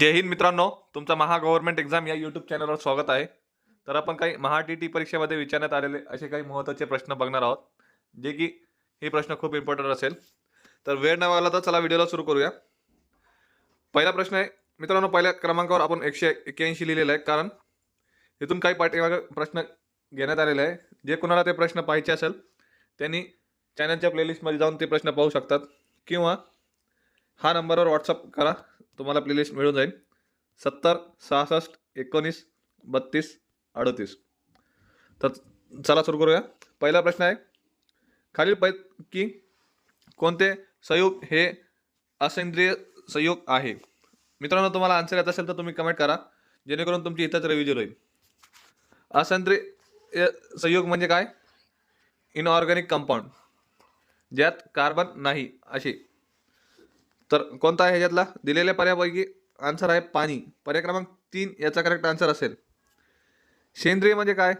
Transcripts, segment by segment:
जय हिंद मित्रांनो तुमचं महा गव्हर्नमेंट एक्झाम या यूट्यूब चॅनलवर स्वागत आहे. तर आपण काही महा टी टी परीक्षेमध्ये विचारण्यात आलेले असे काही महत्त्वाचे प्रश्न बघणार आहोत जे की हे प्रश्न खूप इम्पॉर्टंट असेल. तर वेळ न लागला तर चला व्हिडिओला सुरू करूया. पहिला प्रश्न आहे मित्रांनो पहिल्या क्रमांकावर आपण एकशे एक्क्याऐंशी लिहिलेलं आहे कारण इथून काही पाठीमागे प्रश्न घेण्यात आलेले आहे. जे कोणाला ते प्रश्न पाहिजे असेल त्यांनी चॅनलच्या प्लेलिस्टमध्ये जाऊन ते प्रश्न पाहू शकतात. किंवा हा नंबरवर व्हॉट्सअप करा. तुम्हाला प्लेलिस्ट मिळून जाईल. सत्तर सहासष्ट एकोणीस बत्तीस अडतीस. तर चला सुरू करूया. पहिला प्रश्न आहे खालील पैकी कोणते संयोग हे असेंद्रिय संयोग आहे? मित्रांनो तुम्हाला आन्सर येत असेल तर तुम्ही कमेंट करा जेणेकरून तुमची इथंच रिव्हिजन होईल. असेंद्रिय संयोग म्हणजे काय? इनऑर्गॅनिक कंपाऊंड ज्यात कार्बन नाही असे तर कोणता आहे ह्याच्यातला? दिलेल्या पर्यापैकी आन्सर आहे पाणी. पर्याय क्रमांक तीन याचा करेक्ट आन्सर असेल. सेंद्रिय म्हणजे काय?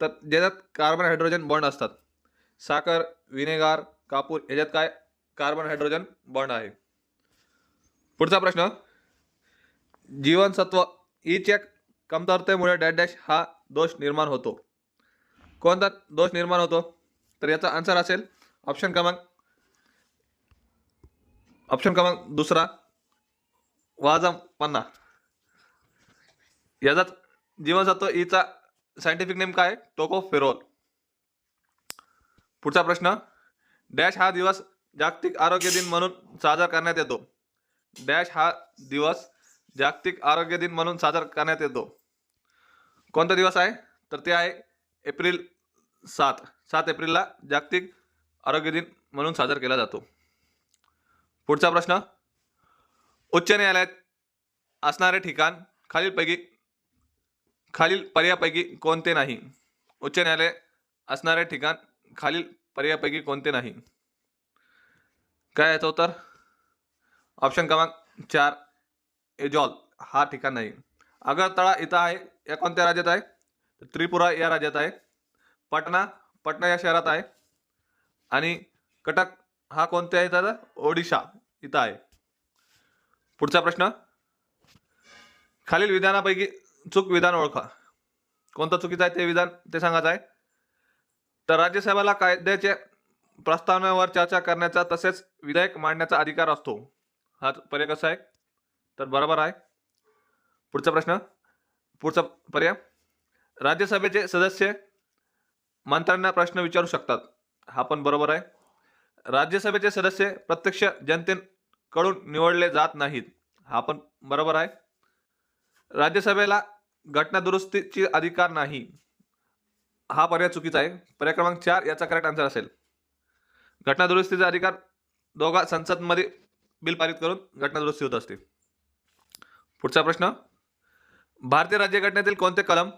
तर ज्याच्यात कार्बन हायड्रोजन बॉन्ड असतात. साखर विनेगार कापूर ह्याच्यात काय? कार्बन हायड्रोजन बॉन्ड आहे. पुढचा प्रश्न. जीवनसत्व e ईच्या कमतरतेमुळे डॅश डॅश हा दोष निर्माण होतो. कोणता दोष निर्माण होतो? तर याचा आन्सर असेल ऑप्शन क्रमांक ऑप्शन क्रमांक दुसरा. वाजम पन्ना. याचाच जीवनसत्व ईचा सायंटिफिक नेम काय टोकोफेरोल पुढचा प्रश्न. डॅश हा दिवस जागतिक आरोग्य दिन म्हणून साजरा करण्यात येतो. डॅश हा दिवस जागतिक आरोग्य दिन म्हणून साजरा करण्यात येतो. कोणता दिवस आहे? तर ते आहे एप्रिल सात. सात एप्रिलला जागतिक आरोग्य दिन म्हणून साजरा केला जातो. पुढचा प्रश्न. उच्च न्यायालयात असणारे ठिकाण खालीलपैकी खालील पर्यापैकी कोणते नाही? उच्च न्यायालय असणारे ठिकाण खालील पर्यापैकी कोणते नाही? काय याचं उत्तर? ऑप्शन क्रमांक चार एजॉल. हा ठिकाण नाही. आगरतळा इथं आहे. या कोणत्या राज्यात आहे? तर त्रिपुरा या राज्यात आहे. पटना पटना या शहरात आहे. आणि कटक हा कोणत्या आहे तर ओडिशा. इथं आहे. पुढचा प्रश्न. खालील विधानापैकी चूक विधान ओळखा. कोणतं चुकीचं आहे ते विधान ते सांगायचं आहे. तर राज्यसभेला कायद्याच्या प्रस्तावनेवर चर्चा करण्याचा तसेच विधेयक मांडण्याचा अधिकार असतो. हा पर्याय कसा आहे? तर बरोबर आहे. पुढचा प्रश्न. पुढचा पर्याय. राज्यसभेचे सदस्य मंत्र्यांना प्रश्न विचारू शकतात. हा पण बरोबर आहे. राज्यसभेचे सदस्य प्रत्यक्ष जनतेकडून निवडले जात नाहीत. हा पण बरोबर आहे. राज्यसभेला घटना दुरुस्तीची अधिकार नाही. हा पर्याय चुकीचा आहे. पर्याय क्रमांक चार याचा करेक्ट आन्सर असेल. घटना दुरुस्तीचा अधिकार दोघा संसदमध्ये बिल पारित करून घटना दुरुस्ती होत असते. पुढचा प्रश्न. भारतीय राज्यघटनेतील कोणते कलम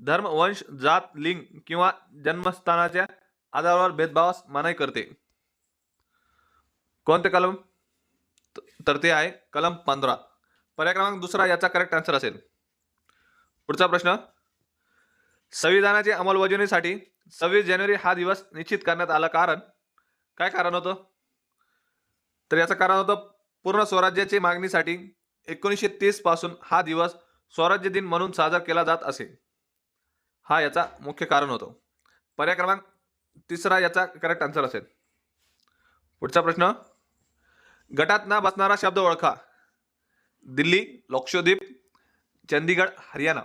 धर्म वंश जात लिंग किंवा जन्मस्थानाच्या आधारावर भेदभावास मनाई करते? कोणते कलम? तर ते आहे कलम पंधरा. पर्याय क्रमांक दुसरा याचा करेक्ट आन्सर असेल. पुढचा प्रश्न. संविधानाची अंमलबजावणीसाठी सव्वीस जानेवारी हा दिवस निश्चित करण्यात आला कारण? काय कारण होतं? तर याचं कारण होतं पूर्ण स्वराज्याची मागणीसाठी एकोणीसशे तीसपासून हा दिवस स्वराज्य दिन म्हणून साजरा केला जात असे. हा याचा मुख्य कारण होतो. पर्याय क्रमांक तिसरा याचा करेक्ट आन्सर असेल. पुढचा प्रश्न. गटात ना बसणारा शब्द ओळखा. दिल्ली लक्षद्वीप चंदीगड हरियाणा.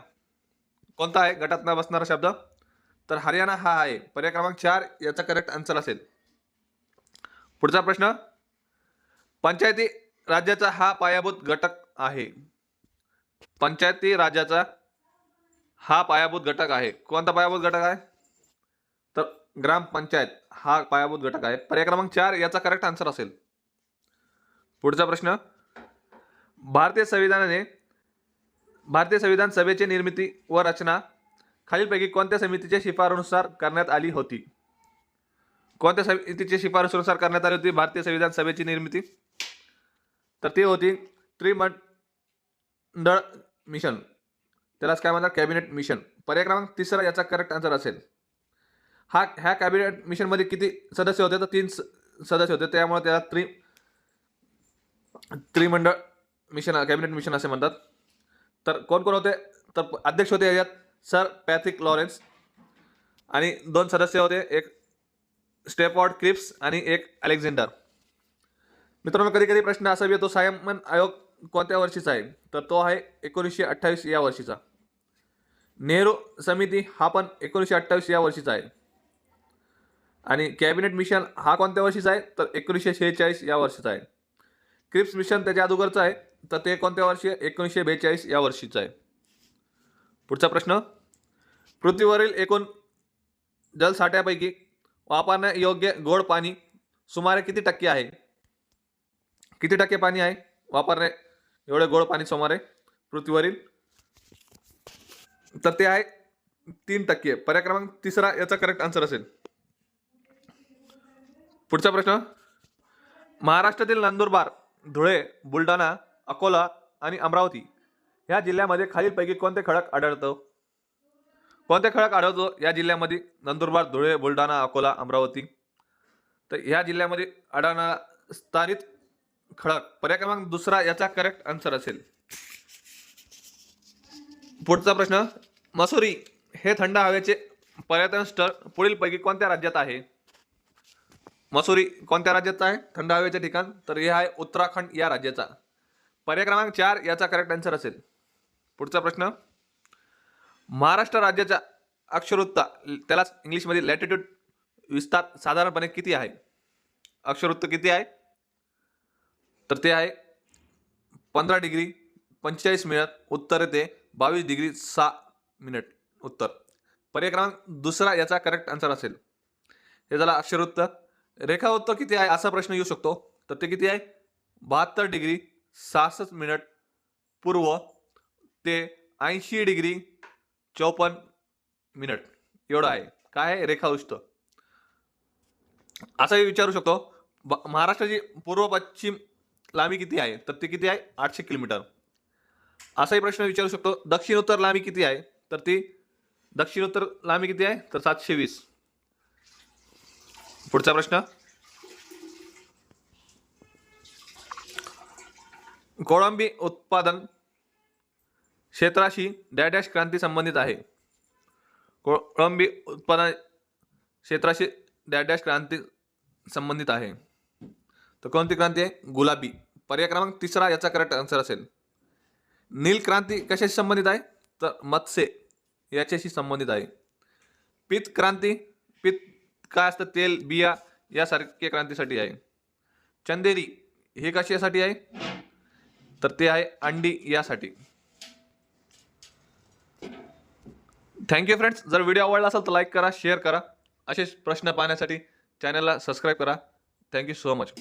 कोणता आहे गटात ना बसणारा शब्द? तर हरियाणा हा आहे. पर्याय क्रमांक चार याचा करेक्ट आन्सर असेल. पुढचा प्रश्न. पंचायती राज्याचा हा पायाभूत घटक आहे. पंचायती राज्याचा हा पायाभूत घटक आहे. कोणता पायाभूत घटक आहे? तर ग्रामपंचायत हा पायाभूत घटक आहे. पर्याय क्रमांक चार याचा करेक्ट आन्सर असेल. पुढचा प्रश्न. भारतीय संविधानाने भारतीय संविधान सभेची निर्मिती व रचना खालीलपैकी कोणत्या समितीच्या शिफारनुसार करण्यात आली होती? कोणत्या समितीच्या शिफारसीनुसार करण्यात आली होती? भारतीय संविधान सभेची निर्मिती. तर ती होती त्रिमंडळ मिशन. त्यालाच काय म्हणतात? Cabinet mission. पर्याय क्रमांक तिसरा याचा करेक्ट आन्सर असेल. हा ह्या कॅबिनेट मिशनमध्ये किती सदस्य होते? तर तीन स- सदस्य होते. त्यामुळे त्याला त्रि त्रिमंडळ मिशन कॅबिनेट मिशन असे म्हणतात. तर कोण कोण होते? तर अध्यक्ष होते याच्यात सर पॅथिक लॉरेन्स आणि दोन सदस्य होते एक स्टेपॉड क्रिप्स आणि एक अलेक्झांडर. मित्रांनो कधी कधी प्रश्न असा येतो सायमन आयोग कोणत्या वर्षीचा आहे? तर तो आहे एकोणीसशे अठ्ठावीस या वर्षीचा. नेहरू समिती हा पण एकोणीसशे अठ्ठावीस या वर्षीचा आहे. आणि कॅबिनेट मिशन हा कोणत्या वर्षीचा आहे? तर एकोणीसशे शेहेचाळीस या वर्षीचा आहे. क्रिप्स मिशन त्याच्या अगोदरचं आहे. तर ते कोणत्या वर्षी? एकोणीसशे बेचाळीस या वर्षीचं आहे. पुढचा प्रश्न. पृथ्वीवरील एकूण जलसाठ्यापैकी वापरण्यायोग्य गोड पाणी सुमारे किती टक्के आहे? किती टक्के पाणी आहे? वापरणे एवढे गोड पाणी सुमारे पृथ्वीवरील. तर ते आहे तीन टक्के. पर्याय क्रमांक तिसरा याचा करेक्ट आन्सर असेल. पुढचा प्रश्न. महाराष्ट्रातील नंदुरबार धुळे बुलढाणा अकोला आणि अमरावती या जिल्ह्यामध्ये खालीलपैकी कोणते खडक आढळतं? कोणते खडक आढळतो या जिल्ह्यामध्ये? नंदुरबार धुळे बुलढाणा अकोला अमरावती. तर ह्या जिल्ह्यामध्ये आढळणारा स्थानित खडक. पर्याय क्रमांक दुसरा याचा करेक्ट आन्सर असेल. पुढचा प्रश्न मसुरी हे थंड हवेचे पर्यटन स्थळ पुढीलपैकी कोणत्या राज्यात आहे? मसुरी कोणत्या राज्याचा आहे? थंड हवेचे ठिकाण. तर हे आहे उत्तराखंड या राज्याचा. पर्याय क्रमांक चार याचा करेक्ट आन्सर असेल. पुढचा प्रश्न. महाराष्ट्र राज्याच्या अक्षरवृत्ता त्यालाच इंग्लिशमध्ये लॅटिट्यूड विस्तार साधारणपणे किती आहे? अक्षरवृत्त किती आहे? तर ते आहे पंधरा डिग्री पंचेचाळीस मिनिट. उत्तर येते बावीस डिग्री सहा मिनिट. उत्तर. पर्याय क्रमांक दुसरा याचा करेक्ट आन्सर असेल. हे झाला अक्षरवृत्त रेखावृत्त किती आहे? असा प्रश्न येऊ शकतो. तर ते किती आहे? बहात्तर डिग्री सहासष्ट मिनिट पूर्व ते ऐंशी डिग्री चौपन्न मिनिट. एवढं आहे. काय आहे? रेखावृत्त विचारू शकतो. ब- महाराष्ट्राची पूर्व पश्चिम लांबी किती आहे? तर ती किती आहे? आठशे किलोमीटर. असाही प्रश्न विचारू शकतो. दक्षिणोत्तर लांबी किती आहे? तर ती दक्षिणोत्तर लांबी किती आहे? तर सातशे वीस. पुढचा प्रश्न? कोळंबी उत्पादन क्षेत्राशी डॅडॅश क्रांती संबंधित आहे. कोळंबी उत्पादन क्षेत्राशी डॅडॅश क्रांती संबंधित आहे. तर कोणती क्रांती आहे? गुलाबी. पर्याय क्रमांक तिसरा याचा करेक्ट आन्सर असेल. नील क्रांती कशाशी संबंधित आहे? तर मत्स्य याच्याशी संबंधित आहे. पित क्रांती पित काय असतं तेल बिया यासारख्या क्रांतीसाठी आहे. चंदेरी हे कशासाठी आहे? तर ते आहे अंडी यासाठी. थँक्यू फ्रेंड्स जर व्हिडिओ आवडला असेल तर लाईक करा शेअर करा. असेच प्रश्न पाहण्यासाठी चॅनलला सबस्क्राईब करा. Thank you so much